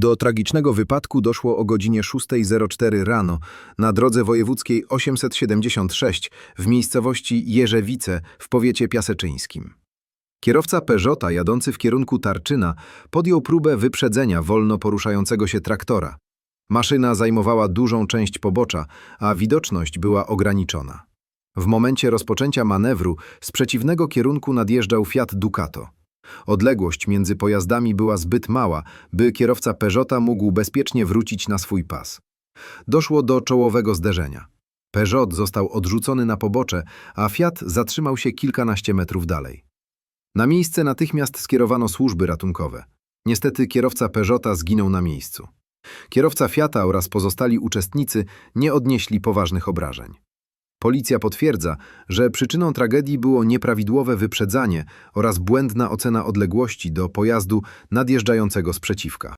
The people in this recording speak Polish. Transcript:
Do tragicznego wypadku doszło o godzinie 6.04 rano na drodze wojewódzkiej 876 w miejscowości Jerzewice w powiecie piaseczyńskim. Kierowca Peugeota jadący w kierunku Tarczyna podjął próbę wyprzedzenia wolno poruszającego się traktora. Maszyna zajmowała dużą część pobocza, a widoczność była ograniczona. W momencie rozpoczęcia manewru z przeciwnego kierunku nadjeżdżał Fiat Ducato. Odległość między pojazdami była zbyt mała, by kierowca Peugeota mógł bezpiecznie wrócić na swój pas. Doszło do czołowego zderzenia. Peugeot został odrzucony na pobocze, a Fiat zatrzymał się kilkanaście metrów dalej. Na miejsce natychmiast skierowano służby ratunkowe. Niestety kierowca Peugeota zginął na miejscu. Kierowca Fiata oraz pozostali uczestnicy nie odnieśli poważnych obrażeń. Policja potwierdza, że przyczyną tragedii było nieprawidłowe wyprzedzanie oraz błędna ocena odległości do pojazdu nadjeżdżającego z przeciwka.